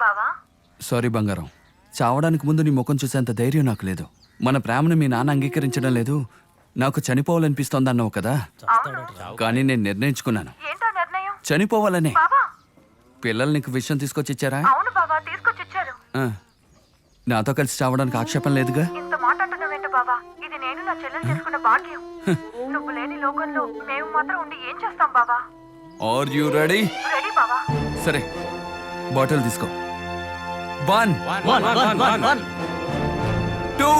బావా? సారీ బంగారం. చావడానికి ముందు నీ ముఖం చూసేంత ధైర్యం నాకు లేదు. మన ప్రేమను మీ నాన్న అంగీకరించడం లేదు. నాకు చనిపోవాలనిపిస్తోంది అన్నావు కదా కానీ నేను నిర్ణయించుకున్నాను. ఏంటో నిర్ణయం? చనిపోవాలనే. బావా? పిల్లలు నీకు విషయం తీసుకొచ్చి ఇచ్చారా అవును బావా తీసుకొచ్చి ఇచ్చారు ఆ. నాతో కలిసి చావడానికి ఆక్షేపం లేదుగా? ఇంత మాట అంటున్నావేంటి బావా? ఇది నేను నా చెల్లెలు చేసుకున్న భాగ్యం. నువ్వు లేని లోకంలో మేము మాత్రం ఉండి ఏం చేస్తాం బావా? ఆర్ యూ రెడీ రెడీ బావా. సరే బాటిల్ తీసుకో. వన్. టూ.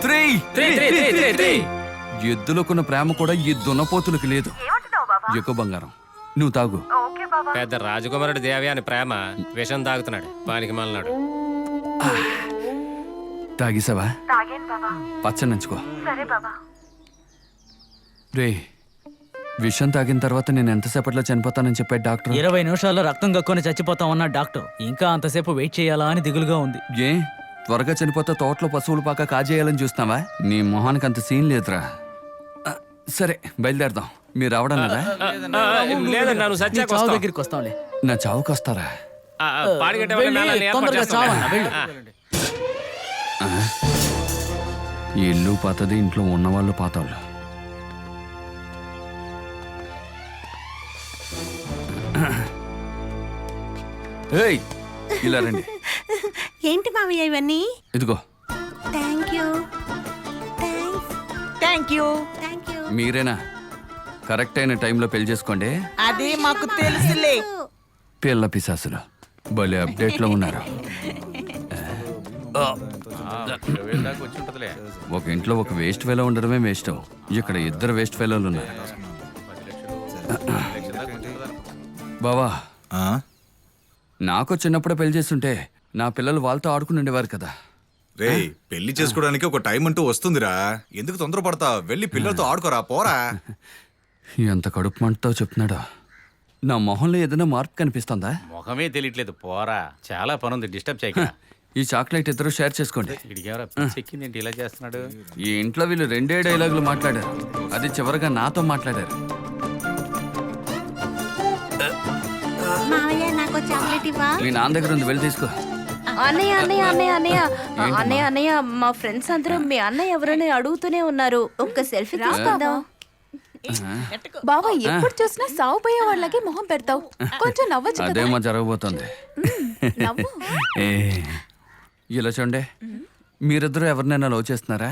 త్రీ. ఎద్దులకున్న ప్రేమ కూడా ఈ దున్నపోతులకు లేదు. ఎక్కువ బంగారం. నువ్వు తాగు. పెద్ద రాజకుమారుడు దేవి అని ప్రేమ విషం తాగుతున్నాడు. పానికి మలనాడు తాగేసావా? పచ్చని నంచుకో. రే విషం తాగిన తర్వాత నేను ఎంతసేపట్లో చనిపోతానని చెప్పాడు డాక్టర్? ఇరవై నిమిషాల్లో రక్తం కక్కుని చచ్చిపోతాం అన్న డాక్టర్. ఇంకా అంతసేపు వెయిట్ చేయాలా అని దిగులుగా ఉంది. ఏ? త్వరగా చనిపోతే తోటలో పశువులు పాక కాజేయాలని చూస్తావా నీ మొహానికి అంత సీన్ లేదురా. ఆ, సరే బయలుదేరదాం. మీరు రావడం లేదా? లేదన్నా నువ్వు సత్యాకు చావు వస్తావు. దగ్గరికి వస్తాంలే నా చావుకి వస్తారా? ఆ, ఆ, పాడిగట్టే వాళ్ళ వెళ్ళి మేళాన్ని ఏర్పాటు తొందరగా చేస్తాం. చావన్నా, వెళ్ళు. ఆ, ఈ ఇల్లు పాతది ఇంట్లో ఉన్నవాళ్ళు పాతవాళ్ళు. ఏయ్ ఇలా రండి. ఏంటి మావయ్య ఇవన్నీ? ఇదిగో. Thank you thank you thank you మీరేనా? కరెక్ట్ అయిన టైంలో పెళ్ళి చేసుకోండి. అది మాకు తెలుసులే. పిల్ల పిశాసులు. భలే అప్డేట్లో ఉన్నారు. ఒక ఇంట్లో ఒక వేస్ట్ ఫెలో ఉండడమే వేస్ట్. ఇక్కడ ఇద్దరు వేస్ట్ ఫెలోలు ఉన్నారు. బావా ఆ? నాకు చిన్నప్పుడే పెళ్ళి చేస్తుంటే నా పిల్లలు వాళ్ళతో ఆడుకుని ఉండేవారు కదా. రేయ్ పెళ్ళి చేసుకోవడానికి ఒక టైం అంటూ వస్తుందిరా. ఎందుకు తొందరపడతా? వెళ్ళి పిల్లలతో ఆడుకోరా పోరా. ఎంత కడుపు మంటతో చెప్తున్నాడో. నా మొహంలో ఏదైనా మార్పు కనిపిస్తుందా? ముఖమే తెలియట్లేదు పోరా. చాలా పని ఉంది డిస్టర్బ్ చేయక ఈ చాక్లెట్ ఇద్దరు షేర్ చేసుకోండి. ఏంటి ఇలా చేస్తున్నాడు? ఈ ఇంట్లో వీళ్ళు రెండే డైలాగులు మాట్లాడారు. అది చివరిగా నాతో మాట్లాడారు. ఇవ్వా మీ నాన్న దగ్గర ఉంది వెళ్ళి తీసుకో. అన్నయ్య అన్నయ్య అన్నయ్య అన్నయ్య. అన్నయ్య అన్నయ్య మా ఫ్రెండ్స్ అందరూ మీ అన్నయ్య ఎవరని అడుగుతూనే ఉన్నారు. ఒక్క సెల్ఫీ తీసుకుందాం. బావా ఎప్పుడు చూసినా సావు పోయే వాళ్ళకి మొహం పెడతావు. కొంచెం నవ్వచ్చు అదేమో జరగబోతోంది. ఇలా చూడండి. మీరిద్దరూ ఎవరినైనా లవ్ చేస్తున్నారా?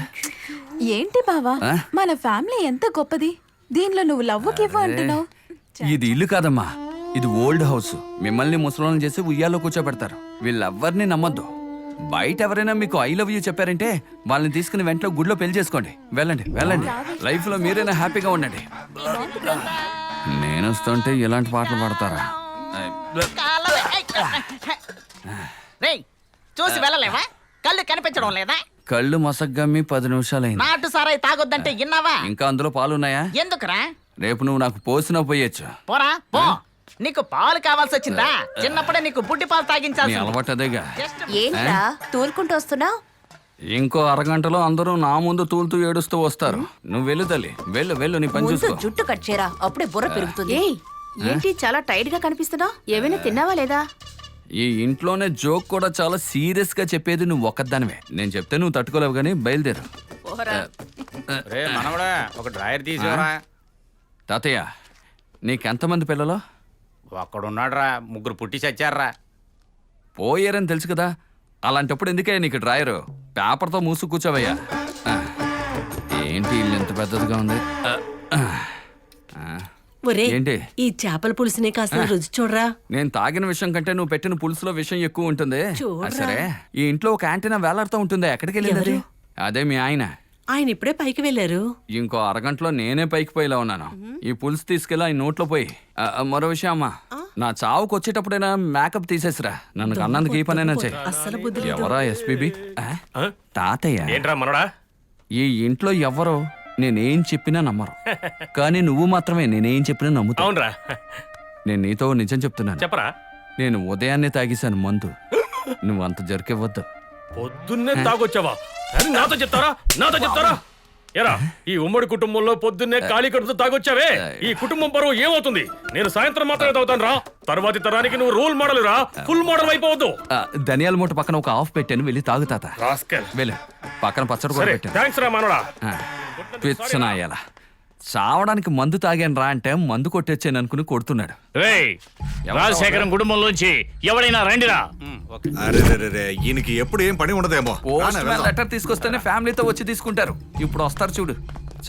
ఏంటి బావా? మన ఫ్యామిలీ ఎంత గొప్పది. దీనిలో నువ్వు లవ్వుకి ఇవ్వ అంటున్నావు. ఇది ఇల్లు కాదమ్మా. ఇది ఓల్డ్ హౌస్. మిమ్మల్ని ముసలం చేసి ఉయ్యాలో కూర్చోబెడతారు. వీళ్ళెవ్వరిని నమ్మొద్దు. బయట ఎవరైనా మీకు ఐ లవ్ యూ చెప్పారంటే వాళ్ళని తీసుకుని వెంటనే గుడిలో పెళ్ళి చేసుకోండి. వెళ్ళండి వెళ్ళండి. లైఫ్లో మీరైనా హ్యాపీగా ఉండండి. నేను వస్తుంటే ఇలాంటి పాటలు పాడతారా? చూసి వెళ్ళలేవా? కళ్ళు కనిపించడం లేదా? కళ్ళు మసగ్గమ్మి పది నిమిషాలైంది. నాటు సారాయి తాగొద్దంటే విన్నావా ఇంకా అందులో పాలున్నాయా? ఎందుకురా? రేపు నువ్వు నాకు పోసినా పోయొచ్చు. పోరా పో. నీకు పాలు కావాల్సి వచ్చిందా చిన్నప్పుడే నీకు బుడ్డి పాలు నీ తాగించాల్సి అలవాటు అదేగా. ఏంట్రా తూలుకుంటూ వస్తున్నావు? ఇంకో అరగంటలో అందరూ నా ముందు తూలుతూ ఏడుస్తూ వస్తారు. నువ్వు వెళ్ళు తల్లి. వెళ్ళు వెళ్ళు నీ పని ముందు చూసుకో. జుట్టు కట్ చేయరా అప్పుడే బుర్ర పెరుగుతుంది. ఏయ్ ఏంటి చాలా టైట్గా కనిపిస్తున్నావు? ఏమైనా తిన్నావా లేదా? ఈ ఇంట్లోనే జోక్ కూడా చాలా సీరియస్గా చెప్పేది నువ్వు ఒక్కదానివే. నేను చెప్తే నువ్వు తట్టుకోలేవు కానీ బయలుదేరు. రే మనవడా ఒక డ్రాయర్ తీసేవరా తాతయ్య నీకెంతమంది పిల్లలు? ఒక్కడున్నాడురా ముగ్గురు పుట్టి చచ్చారా పోయారని తెలుసు కదా అలాంటప్పుడు ఎందుకే నీకు డ్రాయరు? పేపర్తో మూసు కూర్చోవయ్యా. ఆ, ఏంటి ఇల్లు ఎంత పెద్దదిగా ఉంది? ఆ, ఆ, ఆ. ఒరే ఏంటి? ఈ చేపల పులుసుని కాస్త రుచి చూడరా. నేను తాగిన విషయం కంటే నువ్వు పెట్టిన పులుసులో విషయం ఎక్కువ ఉంటుంది. చూడరా. ఆ, సరే. ఈ ఇంట్లో ఒక యాంటీనా వేలాడుతూ ఉంటుంది. ఎక్కడికి వెళ్ళింది అది? అదే మీ ఆయన. ఆయన ఇప్పుడే పైకి వెళ్ళారు. ఇంకో అరగంటలో నేనే పైకి పోయేలా ఉన్నాను? ఈ పులుసు తీసుకెళ్ళి ఆయన నోట్లో పోయి. ఆ, మరో విషయం అమ్మా. నా చావుకు వచ్చేటప్పుడైనా మేకప్ తీసేసిరా. నన్ను అన్నందుకు ఈ పనైనా చెయ్యి అస్సలు బుద్ధి లేదు. ఎవరా ఎస్పీబి? తాతయ్య. ఏంట్రా ఈ ఇంట్లో ఎవరో నేనేం చెప్పినా నమ్మరు. కానీ నువ్వు మాత్రమే నేనేం చెప్పినా నమ్ముతావు. అవునరా. నేను నీతో నిజం చెప్తున్నాను. చెప్పరా? నేను ఉదయాన్నే తాగేశాను మందు. నువ్వు అంత జరికివ్వద్దు. పొద్దున్నే తాగొచ్చావా? అని నాతో చెప్తారా? నాతో చెప్తారా? ఎరా ఈ ఉమ్మడి కుటుంబంలో పొద్దున్నే ఖాళీ కడుపుతో తాగొచ్చావే. ఈ కుటుంబం పరువు ఏమవుతుంది? నేను సాయంత్రం మాత్రమే తాగుతాను రా. తర్వాతి తరానికి నువ్వు రోల్ మోడల్ రా. ఫుల్ మోడల్ అయిపోవద్దు. ధనియాల మూట పక్కన ఒక ఆఫ్ పెట్టాను వెళ్ళి తాగు తాత. రాస్కెల్. వెళ్ళు. పక్కన పచ్చడి కూడా పెట్టాను. థ్యాంక్స్ రా మనోడా పిచ్చనాయాల. చావడానికి మందు తాగాను రా అంటే మందు కొట్టొచ్చాను అనుకుని కొడుతున్నాడు. రాజశేఖరం కుటుంబంలోంచి ఎవరైనా రండిరా. అరే ఈయనకి ఎప్పుడు ఏం పని ఉండదేమో. Post man. లెటర్ తీసుకొస్తేనే ఫ్యామిలీతో వచ్చి తీసుకుంటారు. ఇప్పుడు వస్తారు చూడు.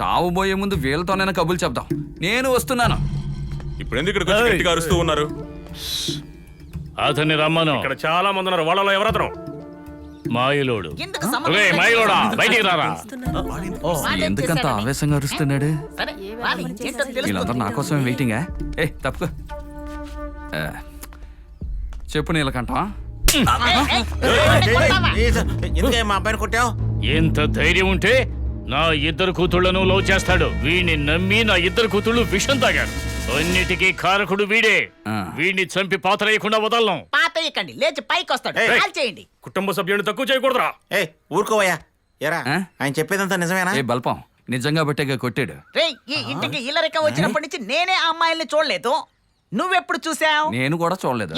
చావుబోయే ముందు వీళ్ళతోనైనా కబులు చెప్దాం. నేను వస్తున్నాను. ఇప్పుడు ఎందుకు గట్టిగా అరుస్తూ ఉన్నారు? అతన్ని రమ్మను. ఇక్కడ చాలా మంది ఉన్నారు. వాళ్ళలో ఎవరతను? మాయలోడు. ఎందుకు సంబంధం రే లేదు? మాయలోడా? బయటికి రారా? వాడేం ఎందుకంత? ఆవేశంగా అరుస్తున్నాడు? సరే రాని, ఏంటో వీళ్ళందరూ. నా కోసమే వెయిటింగా ఏ తప్పుకో. ఆ, చెప్పు నీలకంఠం. ఎందుకే మా అబ్బాయిని కొట్టావు ఎంత ధైర్యం ఉంటే నా ఇద్దరు కూతుళ్ళను లవ్ చేస్తాడు. వీడిని నమ్మి నా ఇద్దరు కూతుళ్ళు విషం తాగాడు అన్నిటికీ కారకుడు వీడే. వీడిని చంపి పాతరేయకుండా వదలను. పాత ఇక్కండి లేచి పైకి వస్తాడు. కాల్ చేయండి. కుటుంబ సభ్యుని తక్కువ చేయకూడదురా. ఏ ఊరుకోవయ్యా. ఎరా? ఆయన చెప్పేదంతా నిజమేనా? ఏ బల్పం. నిజంగా బట్టేగా కొట్టాడు. రే ఈ ఇంటికి ఇల్లరికం వచ్చినప్పటి నుంచి నేనే ఆ అమ్మాయిల్ని చూడలేదు. నువ్వెప్పుడు చూసావు నేను కూడా చూడలేదు.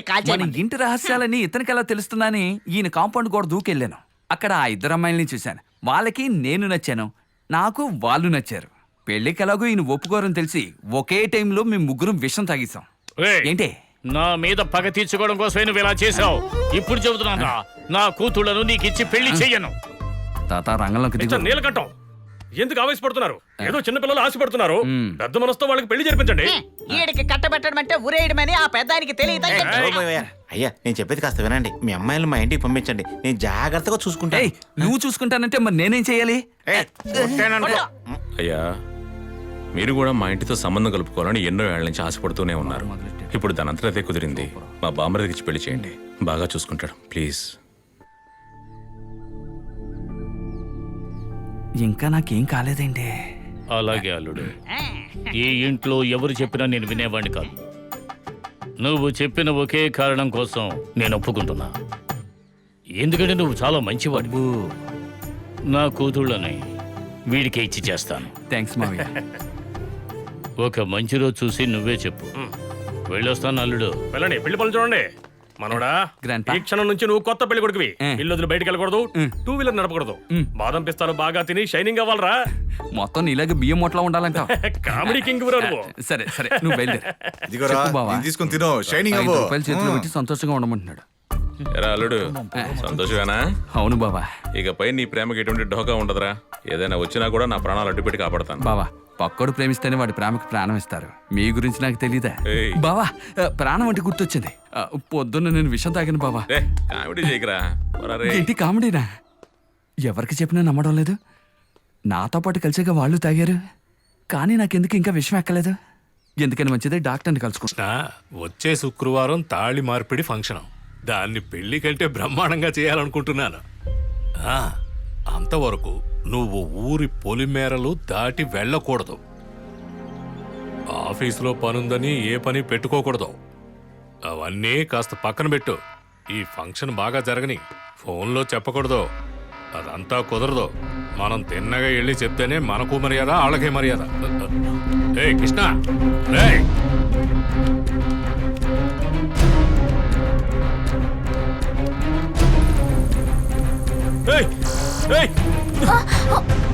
కాల్ మన చేయమని ఇంటి రహస్యాలని ఇతనికి ఎలా తెలుస్తుందని ఈయన కాంపౌండ్ కూడా దూకెళ్ళాను. అక్కడ ఆ ఇద్దరు అమ్మాయిల్ని చూశాను. వాళ్ళకి నేను నచ్చాను. నాకు వాళ్ళు నచ్చారు. పెళ్ళికి ఎలాగో ఈయన ఒప్పుకోరని తెలిసి ఒకే టైంలో మేము ముగ్గురం విషం ఏయ్, ఏంటి? నా మీద పగ తీర్చుకోవడం కోసమే నువ్వు ఇలా చేసావు ఇప్పుడు చెబుతున్నా నా కూతుళ్ళను నీకు ఇచ్చి పెళ్ళి చెయ్యను. తాత రంగంలోకి దిగు. మిస్టర్ నీలకంఠం. ఎందుకు ఆవేశపడుతున్నారు? ఏదో చిన్నపిల్లలు ఆశపడుతున్నారు. పెద్ద మనసుతో వాళ్ళకి పెళ్ళి జరిపించండి. ఈడికి కట్టబెట్టడం అంటే ఉరేయడమని ఆ పెద్ద ఆయనకి తెలియదు అయ్యా నేను చెప్పేది కాస్త వినండి. మీ అమ్మాయిలు మా ఇంటికి పంపించండి. నేను జాగ్రత్తగా చూసుకుంటా నువ్వు చూసుకుంటానంటే మరి నేనేం చేయాలి? అయ్యా మీరు కూడా మా ఇంటితో సంబంధం కలుపుకోవాలని ఎన్నో ఏళ్ళ నుంచి ఆశపడుతూనే ఉన్నారు. ఇప్పుడు దానంతరం అదే కుదిరింది. మా బామ్మరికి ఇచ్చి పెళ్ళి చేయండి. బాగా చూసుకుంటాడు. ప్లీజ్. ఇంకా నాకేం కాలేదండి. అలాగే అల్లుడు. ఈ ఇంట్లో ఎవరు చెప్పినా నేను వినేవాడిని కాదు. నువ్వు చెప్పిన ఒకే కారణం కోసం నేను ఒప్పుకుంటున్నా. ఎందుకంటే నువ్వు చాలా మంచివాడు నా కూతుళ్ళని వీడికి ఇచ్చి చేస్తాను. థ్యాంక్స్ మావయ్య. ఒక మంచి రోజు చూసి నువ్వే చెప్పు. వెళ్ళొస్తాను అల్లుడు. వెళ్ళండి పెళ్ళి పనులు చూడండి. మనోడా Grandpa. ఈ క్షణం నుంచి నువ్వు కొత్త పెళ్ళి కొడుకువి. ఏ. ఇల్లు వదిలి బయటికి వెళ్ళకూడదు టూ వీలర్ నడపకూడదు. బాదం పిస్తాలు బాగా తిని షైనింగ్ అవ్వాలరా. మొత్తం నీలాగే బియ్యం మొట్టలా ఉండాలంట. కామెడీ కింగ్ బ్రో నువ్వు. సరే సరే నువ్వు బయలుదేరు. ఇదిగోరా చెప్పు బావా. ఇది తీసుకొని తినో షైనింగ్ ఐదు అవ్వు. రూపాయలు చేతిలో పెట్టి సంతోషంగా ఉండమంటున్నాడు. ఎరా అల్లుడు సంతోషమేనా? అవును బాబా ఇకపై నీ ప్రేమకి ఎటువంటి ఢోకా ఉండదురా. ఏదైనా వచ్చినా కూడా నా ప్రాణాలు అడ్డుపెట్టి కాపాడతాను. బావా పక్కోడు ప్రేమిస్తేనే వాడి ప్రేమకి ప్రాణం ఇస్తారు. మీ గురించి నాకు తెలీదా? ఏయ్. బావా ఆ, ప్రాణం అంటే గుర్తొచ్చింది. ఆ, పొద్దున్న నేను విషం తాగాను బావా. రే కామెడీ చేయకరా. పోరా రే. ఏంటి కామెడీనా? ఎవరికి చెప్పినా నమ్మడం లేదు. నాతో పాటు కలిసాక వాళ్ళు తాగారు. కానీ నాకెందుకు ఇంకా విషయం ఎక్కలేదు. ఎందుకని మంచిది డాక్టర్ని కలుసుకుంటా వచ్చే శుక్రవారం తాళి మార్పిడి ఫంక్షన్. దాన్ని పెళ్ళి కంటే బ్రహ్మాండంగా చేయాలనుకుంటున్నాను. ఆ, అంతవరకు నువ్వు ఊరి పొలిమేరలు దాటి వెళ్ళకూడదు. ఆఫీసులో పనుందని ఏ పని పెట్టుకోకూడదు. అవన్నీ కాస్త పక్కన పెట్టు. ఈ ఫంక్షన్ బాగా జరగని ఫోన్లో చెప్పకూడదు. అదంతా కుదరదు. మనం తిన్నగా వెళ్ళి చెప్తేనే మనకు మర్యాద వాళ్ళకే మర్యాద. ఏ కృష్ణ! రేయ్ ఏయ్! ఏయ్!